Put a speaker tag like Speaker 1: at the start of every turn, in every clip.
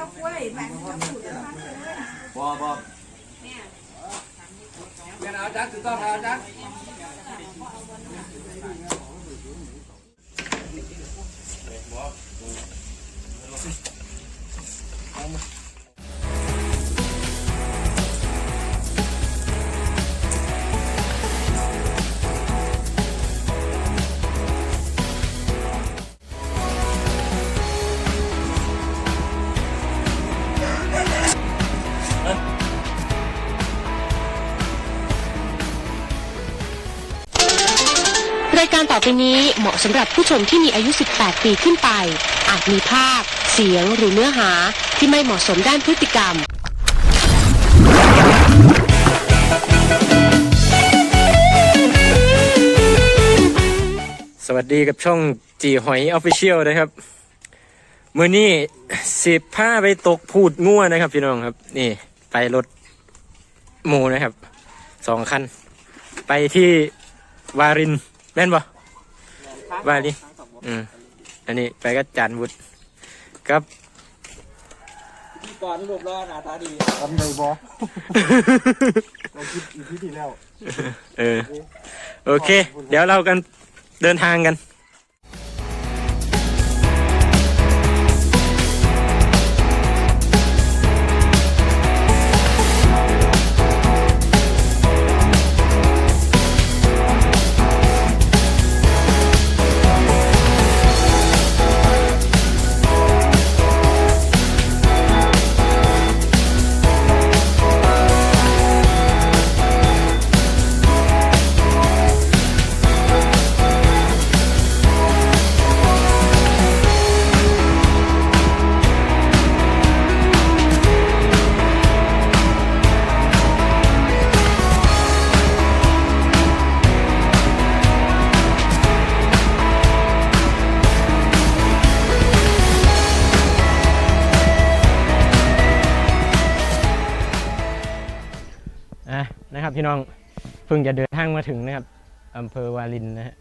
Speaker 1: เอากล้วยแบ่งกับสูตรมาเลย
Speaker 2: บอบอเงินเอาจักถูกต้องเอาจัก
Speaker 3: รา การต่อไปนี้เหมาะสำหรับผู้ชมที่มีอายุ 18 ปีขึ้นไป อาจมีภาพ เสียงหรือเนื้อหาที่ไม่เหมาะสมด้านพฤติกรรม
Speaker 4: สวัสดีกับช่องจีหอยออฟฟิเชียลนะครับ มือนี้สิบผ้าไปตกพูดง่วนะครับพี่น้องครับ นี่ ไปรถหมูนะครับ สองคัน ไปที่วาริน ม่นบ่วารินอืมอันนี้ไปกับจานวุฒครับ
Speaker 2: พี่ก่อนรูปรอหน้าตาดี
Speaker 5: ทำเลยบอเราคิดอีกทีที่แล้ว
Speaker 4: เออ โอเค เดี๋ยวเรากันเดินทางกัน นะครับพี่น้องเพิ่งจะเดินทางมาถึงนะครับอำเภอวารินนะฮะ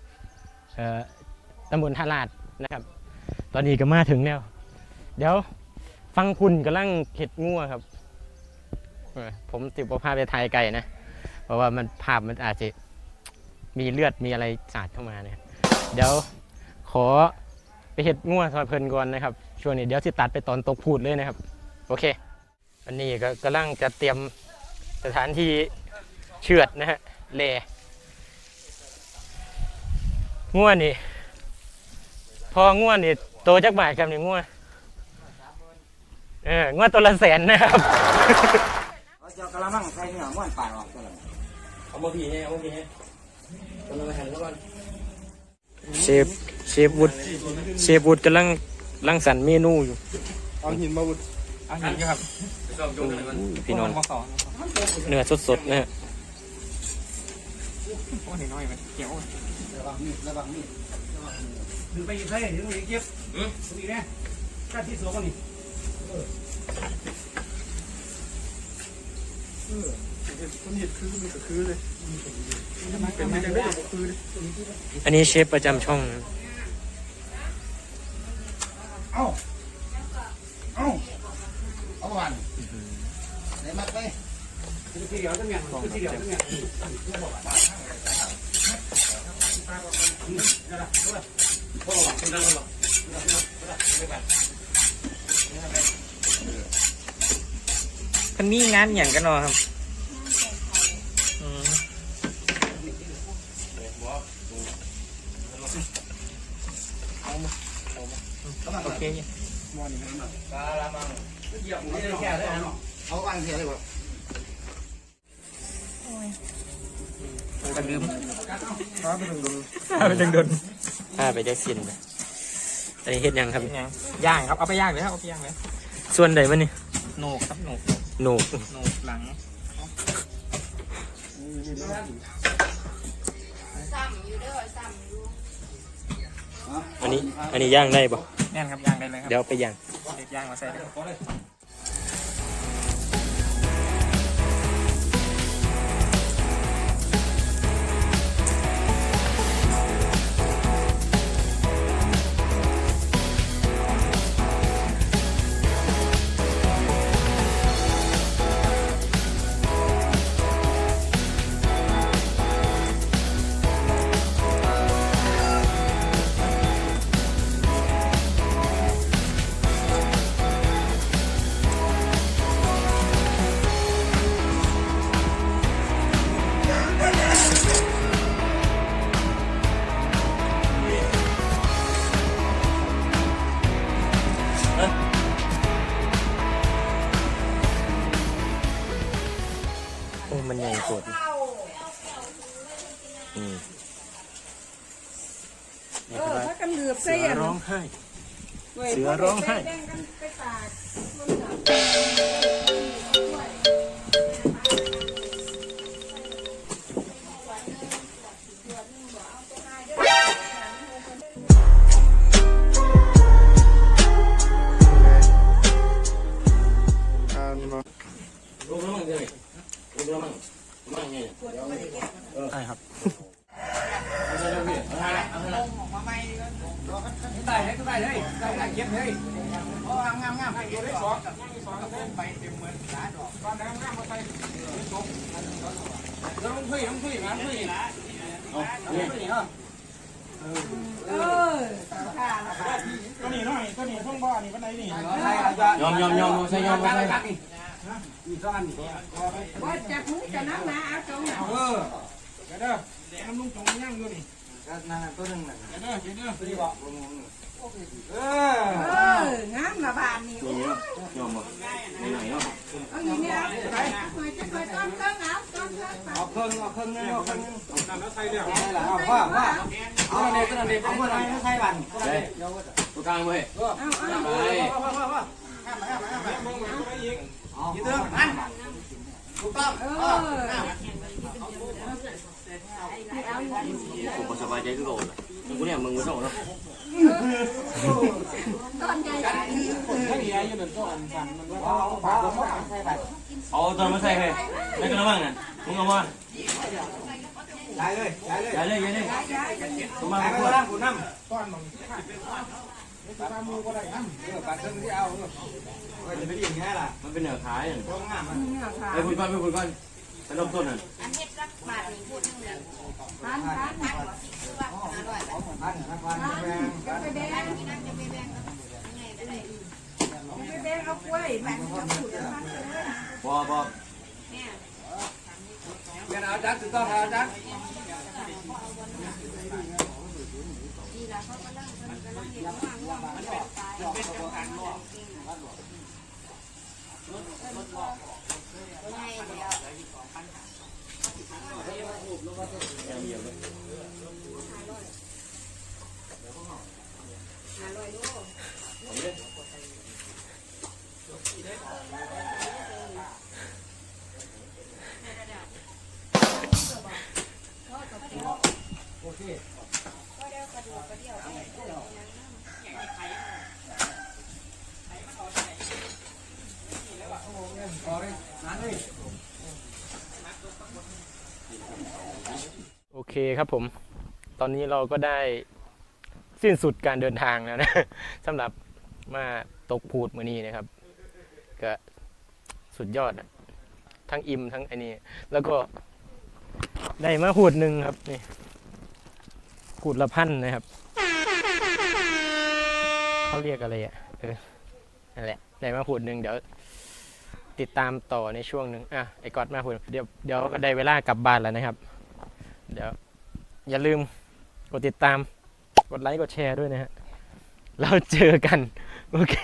Speaker 4: ตำบลท่าลาดนะครับ ตอนนี้ก็มาถึงแล้ว เดี๋ยวฟังคุณกำลังเข็ดงัวครับผมติดว่าพาไปถ่ายไก่นะ เพราะว่ามันภาพมันอาจจะมีเลือดมีอะไรสาดเข้ามาเนี่ยเดี๋ยวขอไปเห็ดงัวซอยเพลินก่อนนะครับ ช่วงนี้เดี๋ยวสิตัดไปตอนตกพูดเลยนะครับ โอเค อันนี้ก็กำลังจะเตรียม สถานที่เชือดนะฮะเลง่วนนี่ พอง่วนนี่โตจักบาทครับนี่ง่วนเออง่วนตัวละแสนนะครับ
Speaker 2: เอาเจ้ากระมังใส่เนื้อม้วนปลายออกตัวละ
Speaker 4: เอามาผีให้เอามาผีให้กำลังหันแล้วก่อนเชฟเชฟวุฒเชฟวุฒกำลังรังสรรค์เมนูอยู่
Speaker 5: เอาหินมาบุด
Speaker 2: อันนี้ครับ
Speaker 4: พี่น้อง
Speaker 2: มาสอน
Speaker 4: เนื้อสดๆนะฮะ
Speaker 2: โอ้ยน้อยไหมเขียวระวังมีดระวังมีดถึงไปยิงใครถึงไปยิงเก็บอืมนี่แน่กาที่สองนี่
Speaker 5: คนหินคือมันก็คือเลยเป็นไม่ได้ก็คือเลย
Speaker 4: อันนี้เชฟประจำช่องนะ
Speaker 2: เอ้าเอ้าเอาวันไหนมาไป ที่เดียวตั้งยังที่เดียวตั้งยัง
Speaker 4: มันมีงานอย่างกันเนาะครับอืมโอเค
Speaker 2: เอาวันเสียเลยบ่
Speaker 4: กัน ลืม
Speaker 5: ฟ้าไปถึงโดน
Speaker 4: พาไปจังดนพาไปแจ็คสินไปอันนี้เฮ็ดยังครับ
Speaker 2: ย่างครับเอาไปย่างเลยครับเอาไปย่างเลย
Speaker 4: ส่วนใดมันนี่
Speaker 2: โหนกครับโหนก
Speaker 4: หนู
Speaker 2: โหนกหลัง
Speaker 4: อันนี้อันนี้ย่างได้ปะ
Speaker 2: แน่นครับย่างได้เลยครับ
Speaker 4: เดี๋ยวไปย่าง
Speaker 2: เด็กย่างมาใส่ เลย
Speaker 4: ใหญ่สุดอืม
Speaker 1: เออถ้ากันเหลือบ
Speaker 4: เสื
Speaker 1: ใส่
Speaker 4: อ
Speaker 1: อะ
Speaker 4: ร้องไห้
Speaker 1: ว้ย
Speaker 4: เสือร้องไห้
Speaker 1: แบ่งกันไปตาก
Speaker 5: อ่
Speaker 2: ได้เลยได้เลยได้ได้เก็บเลยโอ้งามงามงามเก็บได้สองไปเต็มเหมือนหลาดอกก้อนน้ำงามมาใส่จบแล้วต้องคุยต้องคุยมาคุยนะเอาเนี่ยเนาะ
Speaker 1: เออ
Speaker 5: ก็นี่น้อยก็นี่พ่องบ้านนี่วันไหนนี่
Speaker 2: ยอมยอมยอมใส่ยอมใส่อีกสองอัน
Speaker 1: ว่าจับมือจะน้ำหนาเอาตรงไหน
Speaker 5: เออเดี๋ยวเด้อน้ำลุงตรงย่างอยู่นี่
Speaker 2: นั่นตัวนึงนั่น
Speaker 5: เดี๋ยวเด้อเดี๋ยวเด้อ
Speaker 2: ตัวนี้บอกเออ
Speaker 1: เอองามมาบานนี่
Speaker 2: นี่เนาะยอมบ่ไหนเนาะ
Speaker 1: เอาอย่างนี้เอาไปหน่อยจะคอยต้อนเครื่องเอาต้อนเครื่องไป
Speaker 2: เอาเครื่องเอาเครื่องนึงเอาเครื่องนึง
Speaker 5: น้ำแล้วใส่เดี๋ยว
Speaker 2: นี่แหละเอาว่าว่าเอาเด็กตัวเด็กเอาเมื่อไหร่ใส่บันตัวกลางเว้ย
Speaker 1: เอาเอา
Speaker 2: ไป
Speaker 5: ว่าว่าว่าห้ามห้ามห้ามเบิ่งมาก็ได้อีก
Speaker 2: ยี่เติมอันถูกต้อง
Speaker 1: เออ
Speaker 2: ผมก็สบายใจขึ้นโกรธมึงกูเนี่ยมึงกูโซ่เนาะ
Speaker 1: ต้อนใหญ่
Speaker 5: ถ้าเดียอยู่นั่นก็อันสั่นมันว่า
Speaker 2: เอาฝาเอาฝาใส่บัน
Speaker 6: เอาตัวมาใส่เลยไม่กระมังน่ะมึงเอามา
Speaker 2: ย้ายเลยย้ายเลย
Speaker 6: ย่าเลยย่าเลยตัวมา
Speaker 2: ย้ายไป
Speaker 6: กู
Speaker 2: ล่างกูน้ำ
Speaker 5: ต้อนมันไม่ตามมือก็ได้น้ำ
Speaker 2: เออปัดเครื่องที่เอาเออจะไปดีอย่างนี้ล่ะ
Speaker 6: มัน เป็นเหนือขายอะ
Speaker 2: ตรงงพัน
Speaker 1: เนี่ยค่ะ
Speaker 6: ไปคุยก่อนไปคุยก่อนไปลบต้นน่ะ
Speaker 1: ทานทาน
Speaker 2: พันนะพันแพง
Speaker 1: จะไปแดงจะไปแดงเอากล้วยแบงกับสูตรพันเลย
Speaker 6: พอพอ
Speaker 2: เงินเอาจัดถูกต้องเอาจัด
Speaker 4: โอเค เคครับผม ตอนนี้เราก็ได้สิ้นสุดการเดินทางแล้วนะสำหรับมาตกพูดมือนี้นะครับ ก็สุดยอดอะทั้งอิ่มทั้งไอ้นี่แล้วก็ได้มาหูดหนึ่งครับนี่หูดละพันนะครับเขาเรียกอะไรอะเออนั่นแหละได้มาหูดหนึ่งเดี๋ยว ติดตามต่อในช่วงหนึ่งอะไอ้ก๊อตมาพูดเดี๋ยวเดี๋ยวก็ได้เวลากลับบ้านแล้วนะครับ เดี๋ยว อย่าลืมกดติดตาม กดไลค์กดแชร์ด้วยนะฮะเราเจอกัน โอเค